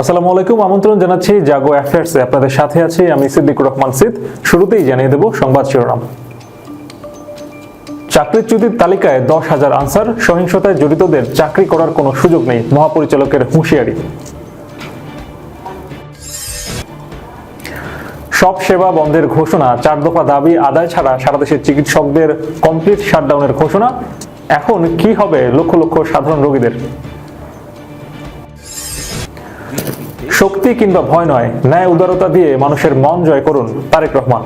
আসসালামু আলাইকুম, আমন্ত্রণ জানাচ্ছি জাগো অ্যাফেয়ার্সে আপনাদের সাথে আছি আমি সিদ্দিকুর রহমান সিদ। শুরুতেই জানিয়ে দেব সংবাদ শিরোনাম। চাকরিচ্যুতির তালিকায় দশ হাজার আনসার, সহিংসতায় জড়িতদের চাকরি করার কোনো সুযোগ নেই, মহাপরিচালকের হুঁশিয়ারি। সব সেবা বন্ধের ঘোষণা, চার দফা দাবি আদায় ছাড়া সারা দেশের চিকিৎসকদের কমপ্লিট শাটডাউনের ঘোষণা। এখন কি হবে লক্ষ লক্ষ সাধারণ রোগীদের? শক্তি কিংবা ভয় নয় ন্যায় উদারতা দিয়ে মানুষের মন জয় করুন তারেক রহমান।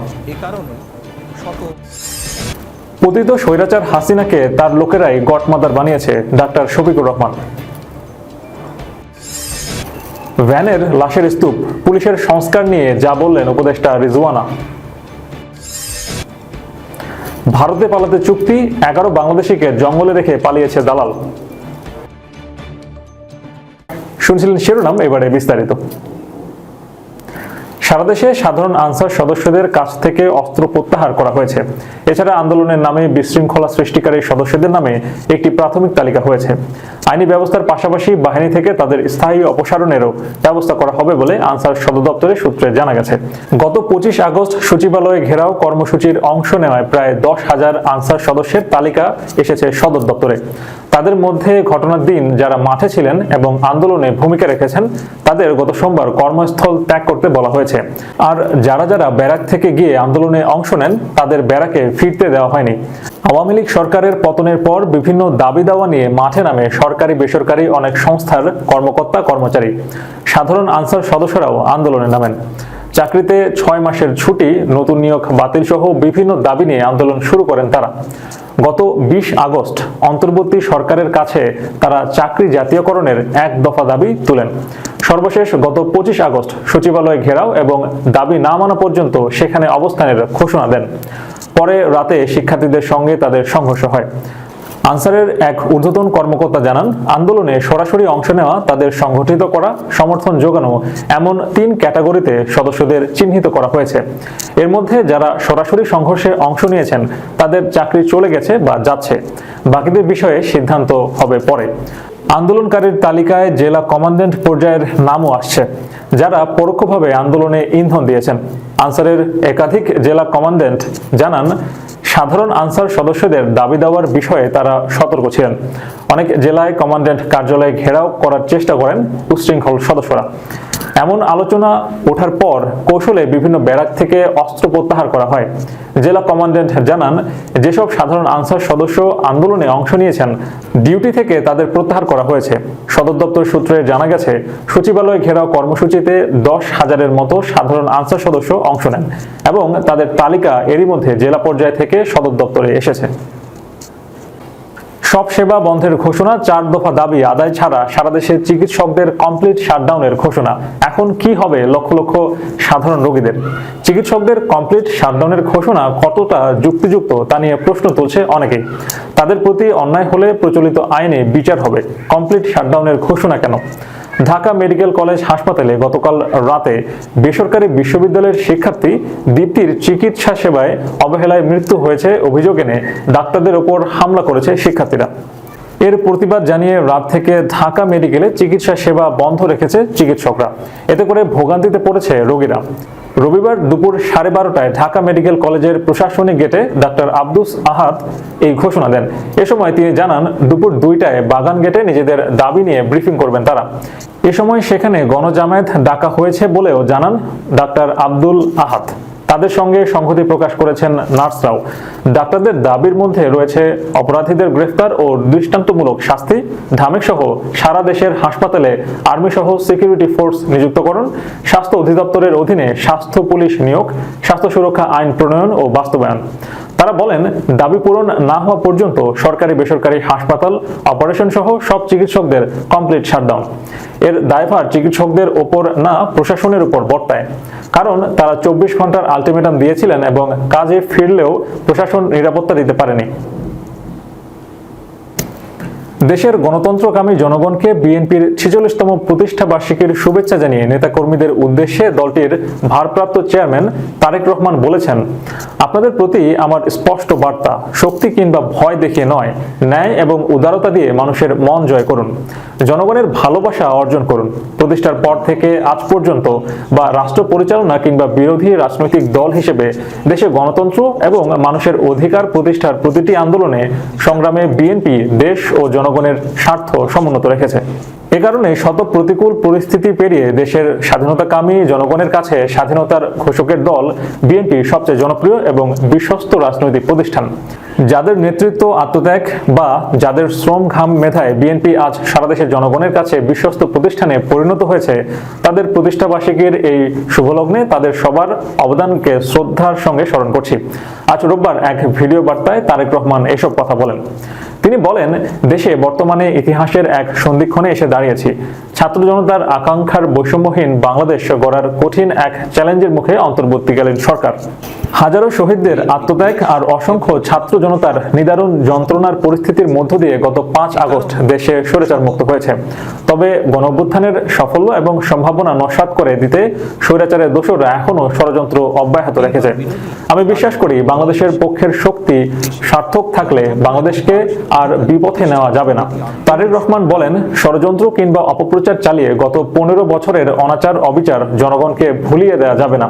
পতিত স্বৈরাচার হাসিনাকে তার লোকেরাই গটমাদার বানিয়েছে ডাক্তার শফিকুর রহমান। ভ্যানের লাশের স্তূপ পুলিশের সংস্কার নিয়ে যা বললেন উপদেষ্টা রিজওয়ানা। ভারতে পালাতে চুক্তি এগারো বাংলাদেশিকে জঙ্গলে রেখে পালিয়েছে দালাল। শুনছিলেন শিরোনাম, এবারে বিস্তারিত। সারা দেশে সাধারণ আনসার সদস্যদের কাছ থেকে অস্ত্র প্রত্যাহার করা হয়েছে। এছাড়া আন্দোলনের নামে বিশৃঙ্খলা সৃষ্টিকারী সদস্যদের নামে একটি প্রাথমিক তালিকা হয়েছে। আইনি ব্যবস্থার পাশাপাশি বাহিনী থেকে তাদের স্থায়ী অপসারণেরও ব্যবস্থা করা হবে বলে আনসার সদর দপ্তরের সূত্রে জানা গেছে। গত পঁচিশ আগস্ট সচিবালয়ে ঘেরাও কর্মসূচির অংশ নেওয়ায় প্রায় দশ হাজার আনসার সদস্যের তালিকা এসেছে সদর দপ্তরে। তাদের মধ্যে ঘটনার দিন যারা মাঠে ছিলেন এবং আন্দোলনে ভূমিকা রেখেছেন, তাদের গত সোমবার কর্মস্থল ত্যাগ করতে বলা হয়েছে। আর যারা যারা ব্যারাক থেকে গিয়ে আন্দোলনে অংশ নেন, তাদের ব্যারাকে ফিরতে দেওয়া হয়নি। আওয়ামী লীগ সরকারের পতনের পর বিভিন্ন দাবি দাওয়া নিয়ে মাঠে নামে সরকারি বেসরকারি অনেক সংস্থার কর্মকর্তা কর্মচারী। সাধারণ আনসার সদস্যরাও আন্দোলনে নামেন। চাকরিতে ছয় মাসের ছুটি, নতুন নিয়োগ বাতিল সহ বিভিন্ন দাবি নিয়ে আন্দোলন শুরু করেন তারা। গত বিশ আগস্ট অন্তর্বর্তী সরকারের কাছে তারা চাকরি জাতীয়করণের এক দফা দাবি তুলেন। সর্বশেষ গত পঁচিশ আগস্ট সচিবালয় ঘেরাও এবং দাবি না মানা পর্যন্ত সেখানে অবস্থানের ঘোষণা দেন। পরে রাতে শিক্ষার্থীদের সঙ্গে তাদের সংঘর্ষ হয়। আনসারের এক ঊর্ধ্বতন কর্মকর্তা জানান, আন্দোলনে সরাসরি অংশ নেওয়া তাদের সংগঠিত করা, সমর্থন যোগানো এমন তিন ক্যাটাগরিতে সদস্যদের চিহ্নিত করা হয়েছে। এর মধ্যে যারা সরাসরি সংঘর্ষে অংশ নিয়েছেন, তাদের চাকরি চলে গেছে বা যাচ্ছে। বাকিদের বিষয়ে সিদ্ধান্ত হবে পরে। আন্দোলনকারীর তালিকায় জেলা কমান্ড্যান্ট পর্যায়ের নামও আসছে, যারা পরোক্ষভাবে আন্দোলনে ইন্ধন দিয়েছেন। আনসারের একাধিক জেলা কমান্ড্যান্ট জানান সাধারণ আনসার সদস্যদের দাবি দেওয়ার বিষয়ে তারা সতর্ক ছিলেন। অনেক জেলায় কমান্ড্যান্ট কার্যালয়ে ঘেরাও করার চেষ্টা করেন উশৃঙ্খল সদস্যরা। এমন আলোচনা ওঠার পর কৌশলে বিভিন্ন ব্যারাক থেকে অস্ত্র প্রত্যাহার করা হয়। জেলা কমান্ড্যান্ট জানান, যেসব সাধারণ আনসার সদস্য আন্দোলনে অংশ নিয়েছেন, ডিউটি থেকে তাদের প্রত্যাহার করা হয়েছে। সদর দপ্তর সূত্রে জানা গেছে, সচিবালয় ঘেরাও কর্মসূচিতে দশ হাজারের মতো সাধারণ আনসার সদস্য অংশ নেন এবং তাদের তালিকা এরই মধ্যে জেলা পর্যায় থেকে সদর দপ্তরে এসেছে। সব সেবা বন্ধের ঘোষণা, চার দফা দাবি, আদায় ছাড়া সারা দেশে চিকিৎসকদের কমপ্লিট শাটডাউনের ঘোষণা। এখন কি হবে? লক্ষ লক্ষ সাধারণ রোগীদের। চিকিৎসকদের কমপ্লিট শাটডাউনের ঘোষণা কতটা যুক্তিযুক্ত তা নিয়ে প্রশ্ন তুলছে অনেকেই। তাদের প্রতি অন্যায় হলে প্রচলিত আইনে বিচার হবে। কমপ্লিট শাটডাউনের ঘোষণা কেন? ঢাকা মেডিকেল কলেজ হাসপাতালে গতকাল রাতে বেসরকারি বিশ্ববিদ্যালয়ের শিক্ষার্থী দীপ্তির চিকিৎসা সেবায় অবহেলায় মৃত্যু হয়েছে অভিযোগ এনে ডাক্তারদের ওপর হামলা করেছে শিক্ষার্থীরা। এর প্রতিবাদ জানিয়ে রাত থেকে ঢাকা মেডিকেলে চিকিৎসা সেবা বন্ধ রেখেছে চিকিৎসকরা। এতে করে ভোগান্তিতে পড়েছে রোগীরা। রবিবার দুপুর সাড়ে বারোটায় ঢাকা মেডিকেল কলেজের প্রশাসনিক গেটে ডাক্তার আব্দুস আহাদ এই ঘোষণা দেন। এ সময় তিনি জানান, দুপুর দুইটায় বাগান গেটে নিজেদের দাবি নিয়ে ব্রিফিং করবেন তারা। এ সময় সেখানে গণজামায়াত ডাকা হয়েছে বলেও জানান ডাক্তার আব্দুল আহাদ। তাদের সঙ্গে সংহতি প্রকাশ করেছেন নার্সরাও। ডাক্তারদের দাবির মধ্যে রয়েছে অপরাধীদের গ্রেফতার ও দৃষ্টান্তমূলক শাস্তি। ঢামেক সহ সারা দেশের হাসপাতালে আর্মি সহ সিকিউরিটি ফোর্স নিযুক্তকরণ। স্বাস্থ্য অধিদপ্তরের অধীনে স্বাস্থ্য পুলিশ নিয়োগ, স্বাস্থ্য সুরক্ষা আইন প্রণয়ন ও বাস্তবায়ন। তারা বলেন, দাবি পূরণ না হওয়া পর্যন্ত সরকারি বেসরকারি হাসপাতাল অপারেশন সহ সব চিকিৎসকদের কমপ্লিট শাটডাউন এর দায়ভার চিকিৎসকদের ওপর না প্রশাসনের উপর বর্তায়। কারণ তারা চব্বিশ ঘণ্টার আলটিমেটাম দিয়েছিলেন এবং কাজে ফিরলেও প্রশাসন নিরাপত্তা দিতে পারেনি। দেশের গণতন্ত্রকামী জনগণকে বিএনপির ছেচল্লিশতম প্রতিষ্ঠা বার্ষিকীর শুভেচ্ছা জানিয়ে নেতাকর্মীদের উদ্দেশ্যে দলটির ভারপ্রাপ্ত চেয়ারম্যান তারেক রহমান বলেছেন, আপনাদের প্রতি আমার স্পষ্ট বার্তা, শক্তি কিংবা ভয় দেখিয়ে নয়, ন্যায় এবং উদারতা দিয়ে মানুষের মন জয় করুন, জনগণের ভালোবাসা অর্জন করুন, প্রতিষ্ঠার পর থেকে আজ পর্যন্ত বা রাষ্ট্র পরিচালনা কিংবা বিরোধী রাজনৈতিক দল হিসেবে দেশে গণতন্ত্র এবং মানুষের অধিকার প্রতিষ্ঠার প্রতিটি আন্দোলনে সংগ্রামে বিএনপি, দেশ ও জনগণের স্বার্থ সমুন্নত রেখেছে। এ কারণে শত প্রতিকূল পরিস্থিতি পেরিয়ে দেশের স্বাধীনতাকামী জনগণের কাছে স্বাধীনতার ঘোষকের দল বিএনপি সবচেয়ে জনপ্রিয় এবং বিশ্বস্ত রাজনৈতিক প্রতিষ্ঠান। যাদের নেতৃত্ব আত্মত্যাগ বা যাদের শ্রম ঘাম মেধায় বিএনপি আজ সারা দেশের জনগণের কাছে বিশ্বস্ত প্রতিষ্ঠানে পরিণত হয়েছে, তাদের প্রতিষ্ঠাবার্ষিকীর এই শুভলগ্নে তাদের সবার অবদানকে শ্রদ্ধার সঙ্গে স্মরণ করছি। আজ রোববার এক ভিডিও বার্তায় তারেক রহমান এসব কথা বলেন। তিনি বলেন, দেশে বর্তমানে ইতিহাসের এক সন্ধিক্ষণে এসে দাঁড়িয়েছি। ছাত্র জনতার আকাঙ্ক্ষার বৈষম্যহীন বাংলাদেশ গড়ার কঠিন এক চ্যালেঞ্জের মুখে অন্তর্বর্তীকালীন সরকার। হাজারো শহীদদের আত্মত্যাগ আর অসংখ্য ছাত্র জনতার নিদারুণ যন্ত্রণার পরিস্থিতির মধ্য দিয়ে গত পাঁচ আগস্ট দেশে স্বৈরাচার মুক্ত হয়েছে। তবে গণঅভ্যুত্থানের সাফল্য এবং সম্ভাবনা নস্বাত করে দিতে স্বৈরাচারের দোষরা এখনও ষড়যন্ত্র অব্যাহত রেখেছে। আমি বিশ্বাস করি, বাংলাদেশের পক্ষের শক্তি সার্থক থাকলে বাংলাদেশকে আর বিপথে নেওয়া যাবে না। তারেক রহমান বলেন, ষড়যন্ত্র কিংবা অপপ্রচার চালিয়ে গত পনেরো বছরের অনাচার অবিচার জনগণকে ভুলিয়ে দেওয়া যাবে না।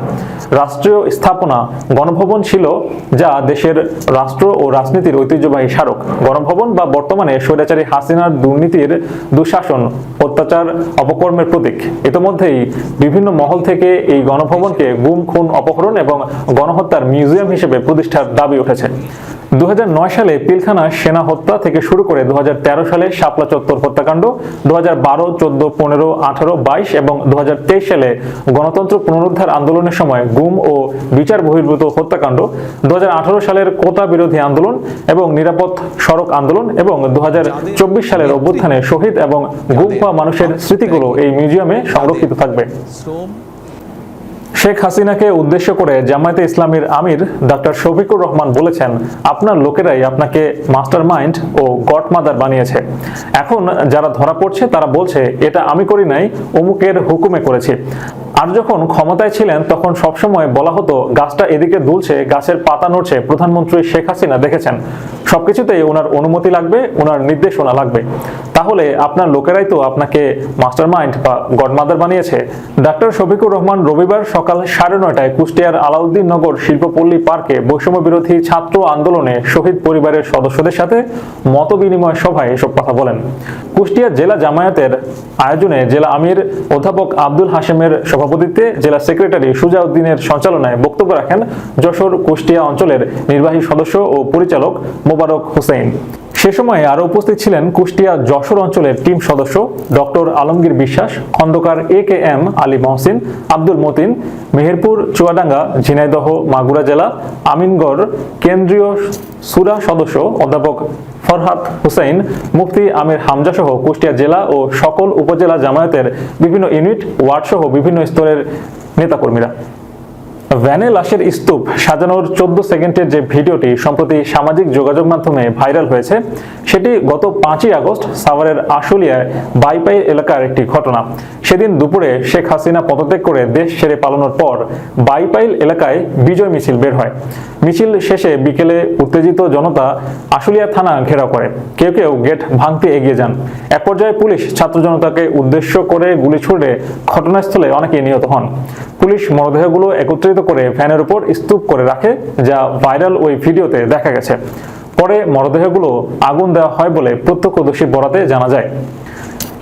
রাষ্ট্রীয় স্থাপনা গণভবন ছিল যা দেশের রাষ্ট্র ও রাজনীতির ঐতিহ্যবাহী স্মারক। গণভবন বা বর্তমানে স্বৈরাচারী হাসিনার দুর্নীতির দুঃশাসন, অত্যাচার, অপকর্মের প্রতীক। ইতোমধ্যেই বিভিন্ন মহল থেকে এই গণভবনকে গুম, খুন, অপহরণ এবং গণহত্যার মিউজিয়াম হিসেবে প্রতিষ্ঠার দাবি উঠেছে। দুহাজার নয় সালে পিলখানা সেনা হত্যা থেকে শুরু করে দুহাজার তেরো সালে শাপলা চত্বর হত্যাকাণ্ড দু হাজার বারো, চোদ্দ, পনেরো, আঠারো, বাইশ এবং দু সালে গণতন্ত্র পুনরুদ্ধার আন্দোলনের সময় গুম ও বিচার বহির্ভূত হত্যাকাণ্ড দু হাজার আঠারো সালের কোটা বিরোধী আন্দোলন এবং নিরাপদ সড়ক আন্দোলন এবং দু হাজার চব্বিশ সালের অভ্যুত্থানে শহীদ এবং গুম হওয়া মানুষের স্মৃতিগুলো এই মিউজিয়ামে সংরক্ষিত থাকবে। শেখ হাসিনাকে উদ্দেশ্য করে জামায়াতে ইসলামীর আমির ডক্টর শফিকুর রহমান বলেছেন, আপনার লোকেরাই আপনাকে মাস্টার মাইন্ড ও গডমাদার বানিয়েছে। এখন যারা ধরা পড়ছে, তারা বলছে, এটা আমি করি নাই, অমুকের হুকুমে করেছি। আর যখন ক্ষমতায় ছিলেন, তখন সবসময় বলা হতো, গাছটা এদিকে দুলছে, গাছের পাতা নড়ছে। প্রধানমন্ত্রী শেখ হাসিনা দেখেছেন। সবকিছুতেই ওনার অনুমতি লাগবে, ওনার নির্দেশনা লাগবে। তাহলে আপনার লোকেরাই তো আপনাকে মাস্টার মাইন্ড বা গডমাদার বানিয়েছে। ডাক্তার শফিকুর রহমান রবিবার সকাল সাড়ে নয়টায় কুষ্টিয়ার আলাউদ্দিন নগর শিল্পপল্লী পার্কে বৈষম্য বিরোধী ছাত্র আন্দোলনে শহীদ পরিবারের সদস্যদের সাথে মত বিনিময় সভায় এসব কথা বলেন। কুষ্টিয়া জেলা জামায়াতের আয়োজনে জেলা আমির অধ্যাপক আব্দুল হাশেমের সভাপতিত্বে জেলা সেক্রেটারি সুজাউদ্দিনের সঞ্চালনায় বক্তব্য রাখেন যশোর কুষ্টিয়া অঞ্চলের নির্বাহী সদস্য ও পরিচালক মোবারক হোসেন। সে সময় আরও উপস্থিত ছিলেন কুষ্টিয়া যশোর অঞ্চলের টিম সদস্য doctor Alamgir Biswas, Khandakar A K M Ali Mohsin, Abdul Matin, Meherpur, Chuadanga, Jhenaidah, Magura জেলা, আমিনগড়, কেন্দ্রীয় সুরা সদস্য অধ্যাপক ফরহাদ হুসাইন মুফতি আমির হামজা সহ কুষ্টিয়া জেলা ও সকল উপজেলা জামায়াতের বিভিন্ন ইউনিট, ওয়ার্ড সহ বিভিন্ন স্তরের নেতাকর্মীরা। ভ্যানে লাশের স্তূপ সাজানোর চোদ্দ সেকেন্ডের যে ভিডিওটি সম্প্রতি সামাজিক যোগাযোগ মাধ্যমে ভাইরাল হয়েছে, সেটি গত পাঁচই আগস্ট সাভারের আশুলিয়ায় বাইপাই এলাকার একটি ঘটনা। সেদিন দুপুরে শেখ হাসিনা পদত্যাগ করে দেশ ছেড়ে পালানোর পর বাইপাইল এলাকায় বিজয় মিছিল বের হয়। মিছিল শেষে বিকেলে উত্তেজিত জনতা আশুলিয়া থানা ঘেরাও করে। কেউ কেউ গেট ভাঙতে এগিয়ে যান। এক পর্যায়ে পুলিশ ছাত্র জনতাকে উদ্দেশ্য করে গুলি ছুড়ে ঘটনাস্থলে অনেকে নিহত হন। পুলিশ মরদেহগুলো একত্রিত করে ভ্যানের উপর স্তূপ করে রাখে, যা ভাইরাল ওই ভিডিওতে দেখা গেছে। পরে মরদেহগুলো আগুন দেওয়া হয় বলে প্রত্যক্ষদর্শী বরাতে জানা যায়।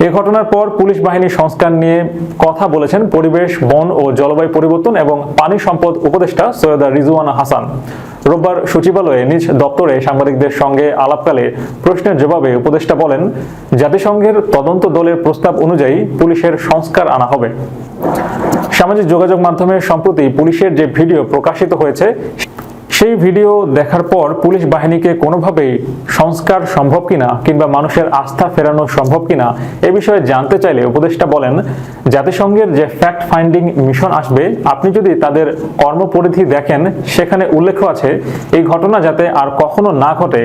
এ ঘটনার পর পুলিশ বাহিনী সংস্কার নিয়ে কথা বলেছেন পরিবেশ, বন ও জলবায়ু পরিবর্তন এবং পানি সম্পদ উপদেষ্টা সৈয়দা রিজওয়ানা হাসান। রোববার সচিবালয়ে নিজ দপ্তরে সাংবাদিকদের সঙ্গে আলাপকালে প্রশ্নের জবাবে উপদেষ্টা বলেন, জাতিসংঘের তদন্ত দলের প্রস্তাব অনুযায়ী পুলিশের সংস্কার আনা হবে। সামাজিক যোগাযোগ মাধ্যমে সম্প্রতি পুলিশের যে ভিডিও প্রকাশিত হয়েছে সেই ভিডিও দেখার পর পুলিশ বাহিনীকে কোনোভাবেই সংস্কার সম্ভব কিনা কিংবা মানুষের আস্থা ফেরানো সম্ভব কিনা এ বিষয়ে জানতে চাইলে উপদেষ্টা বলেন, জাতিসংঘের যে ফ্যাক্ট ফাইন্ডিং মিশন আসবে, আপনি যদি তাদের কর্মপরিধি দেখেন, সেখানে উল্লেখ আছে এই ঘটনা যাতে আর কখনো না ঘটে।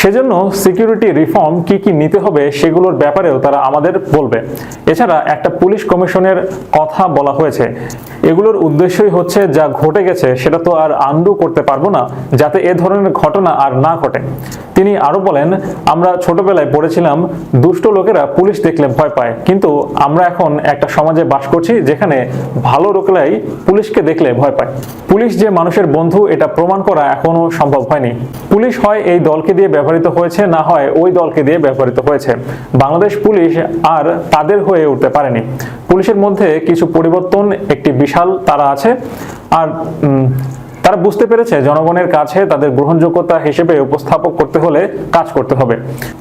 সেজন্য সিকিউরিটি রিফর্ম কি কি নিতে হবে সেগুলোর ব্যাপারেও তারা আমাদের বলবে। এছাড়া একটা পুলিশ কমিশনের কথা বলা হয়েছে। এগুলোর উদ্দেশ্যই হচ্ছে যা ঘটে গেছে সেটা তো আর আন্ডু করতে পারব না যাতে এ ধরনের ঘটনা আর না ঘটে। তিনি আরও বলেন, আমরা ছোটবেলায় পড়েছিলাম, দুষ্ট লোকেরা পুলিশ দেখলে ভয় পায়। কিন্তু আমরা এখন একটা সমাজে বাস করছি যেখানে ভালো লোকেরাই পুলিশকে দেখলে ভয় পায়। পুলিশ যে মানুষের বন্ধু, এটা প্রমাণ করা এখনও সম্ভব হয়নি। পুলিশ হয় এই দলকে দিয়ে ব্যবহৃত হয়েছে, না হয় ওই দলকে দিয়ে ব্যবহৃত হয়েছে। বাংলাদেশ পুলিশ আর তাদের হয়ে উঠতে পারেনি। পুলিশের মধ্যে কিছু পরিবর্তন, একটি বিশাল তারা আছে। আর তারা বুঝতে পেরেছে জনগণের কাছে তাদের গ্রহণযোগ্যতা হিসেবে উপস্থাপক করতে হলে কাজ করতে হবে।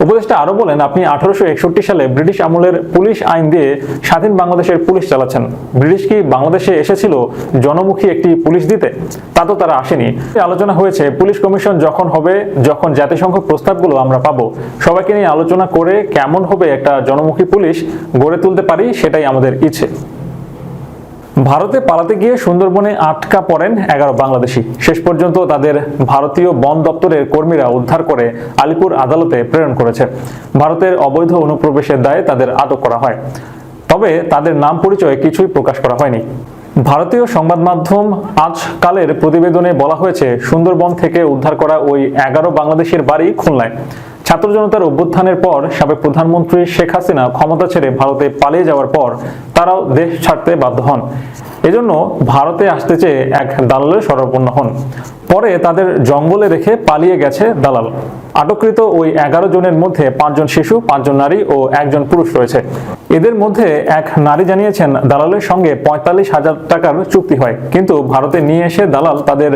উপদেষ্টা আরও বলেন, আপনি আঠারোশো একষট্টি সালে ব্রিটিশ আমলের পুলিশ আইন দিয়ে স্বাধীন বাংলাদেশের পুলিশ চালাচ্ছেন। ব্রিটিশ কি বাংলাদেশে এসেছিল জনমুখী একটি পুলিশ দিতে? তা তো তারা আসেনি। আলোচনা হয়েছে, পুলিশ কমিশন যখন হবে, যখন জাতিসংঘ প্রস্তাবগুলো আমরা পাবো। সবাইকে নিয়ে আলোচনা করে কেমন হবে একটা জনমুখী পুলিশ গড়ে তুলতে পারি, সেটাই আমাদের ইচ্ছে। ভারতে পালাতে গিয়ে সুন্দরবনে আটকা পড়েন এগারো বাংলাদেশি। শেষ পর্যন্ত তাদের ভারতীয় বন দপ্তরের কর্মীরা উদ্ধার করে আলিপুর আদালতে প্রেরণ করেছে। ভারতের অবৈধ অনুপ্রবেশের দায়ে তাদের আটক করা হয়। তবে তাদের নাম পরিচয় কিছুই প্রকাশ করা হয়নি। ভারতীয় সংবাদ মাধ্যম আজকালের প্রতিবেদনে বলা হয়েছে, সুন্দরবন থেকে উদ্ধার করা ওই এগারো বাংলাদেশের বাড়ি খুলনায়। ছাত্র জনতার অভ্যুত্থানের পর সাবেক প্রধানমন্ত্রী শেখ হাসিনা ক্ষমতা ছেড়ে ভারতে পালিয়ে যাওয়ার পর তারাও দেশ ছাড়তে বাধ্য হন। এজন্য ভারতে আসতে চেয়ে এক দালালে সরপন্ন হন। পরে তাদের জঙ্গলে রেখে পালিয়ে গেছে দালাল। আটককৃত ওই এগারো জনের মধ্যে পাঁচজন শিশু, পাঁচজন নারী ও একজন পুরুষ রয়েছে। এদের মধ্যে এক নারী জানিয়েছেন, দালালের সঙ্গে পঁয়তাল্লিশ হাজার টাকার চুক্তি হয়। কিন্তু ভারতে নিয়ে এসে দালাল তাদের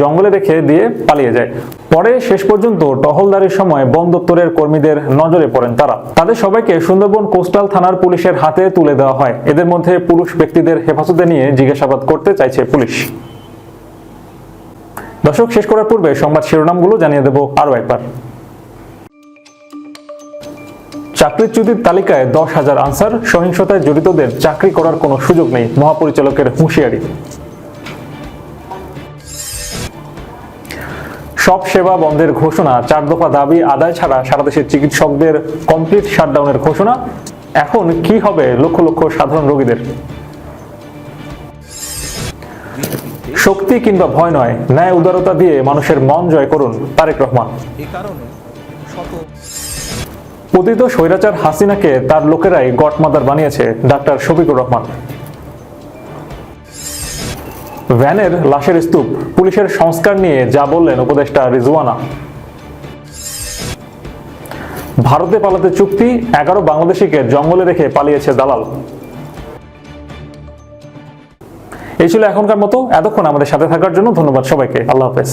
জঙ্গলে রেখে দিয়ে পালিয়ে যায়। পরে শেষ পর্যন্ত টহলদারির সময় বন দপ্তরের কর্মীদের নজরে পড়েন তারা। তাদের সবাইকে সুন্দরবন কোস্টাল থানার পুলিশের হাতে তুলে দেওয়া হয়। এদের মধ্যে পুরুষ ব্যক্তিদের হেফাজতে নিয়ে জিজ্ঞাসাবাদ করতে চাইছে পুলিশ। দর্শক, শেষ করার পূর্বে সংবাদ শিরোনামগুলো জানিয়ে দেব আরও একবার। চাকরিচ্যুতির তালিকায় দশ হাজার আনসার, সহিংসতায় জড়িতদের চাকরি করার কোনো সুযোগ নেই মহাপরিচালকের হুঁশিয়ারি। সব সেবা বন্ধের ঘোষণা, চার দফা দাবি আদায় ছাড়া সারা দেশের চিকিৎসকদের কমপ্লিট শাটডাউনের ঘোষণা। এখন কি হবে লক্ষ লক্ষ সাধারণ রোগীদের? শক্তি কিংবা ভয় নয় ন্যায় উদারতা দিয়ে মানুষের মন জয় করুন তারেক রহমান। এ কারণে শত পতিত স্বৈরাচার হাসিনাকে তার লোকেরাই গটমাদার বানিয়েছে ডাক্তার শফিকুর রহমান। ভ্যানের লাশের স্তূপ পুলিশের সংস্কার নিয়ে যা বললেন উপদেষ্টা রিজওয়ানা। ভারতে পালাতে চুক্তি এগারো বাংলাদেশিকে জঙ্গলে রেখে পালিয়েছে দালাল। এই ছিল এখনকার মতো। এতক্ষণ আমাদের সাথে থাকার জন্য ধন্যবাদ সবাইকে। আল্লাহ হাফেজ।